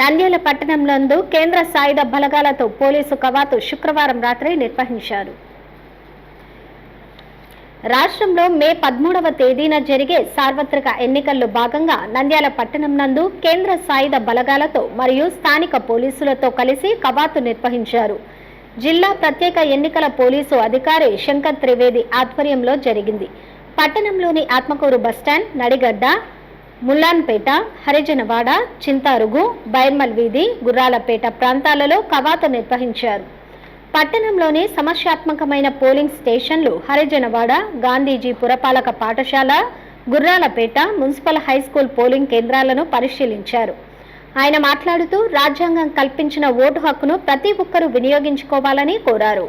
నంద్యాల పట్టణంనందు కేంద్ర సాయుధ బలగాలతో పోలీసు కవాతు శుక్రవారం రాత్రి నిర్వహించారు. రాష్ట్రంలో మే పదమూడవ తేదీన జరిగే సార్వత్రిక ఎన్నికల్లో భాగంగా నంద్యాల పట్టణం నందు కేంద్ర సాయుధ బలగాలతో మరియు స్థానిక పోలీసులతో కలిసి కవాతు నిర్వహించారు. జిల్లా ప్రత్యేక ఎన్నికల పోలీసు అధికారి శంకర్ త్రివేది ఆధ్వర్యంలో జరిగింది. పట్టణంలోని ఆత్మకూరు బస్టాండ్ నడిగడ్డ ముల్లాన్పేట హరిజనవాడ చింతారుగు బైర్మల్ వీధి గుర్రాలపేట ప్రాంతాలలో కవాతు నిర్వహించారు. పట్టణంలోని సమస్యాత్మకమైన పోలింగ్ స్టేషన్లు హరిజనవాడ గాంధీజీ పురపాలక పాఠశాల గుర్రాలపేట మున్సిపల్ హైస్కూల్ పోలింగ్ కేంద్రాలను పరిశీలించారు. ఆయన మాట్లాడుతూ రాజ్యాంగం కల్పించిన ఓటు హక్కును ప్రతి ఒక్కరూ వినియోగించుకోవాలని కోరారు.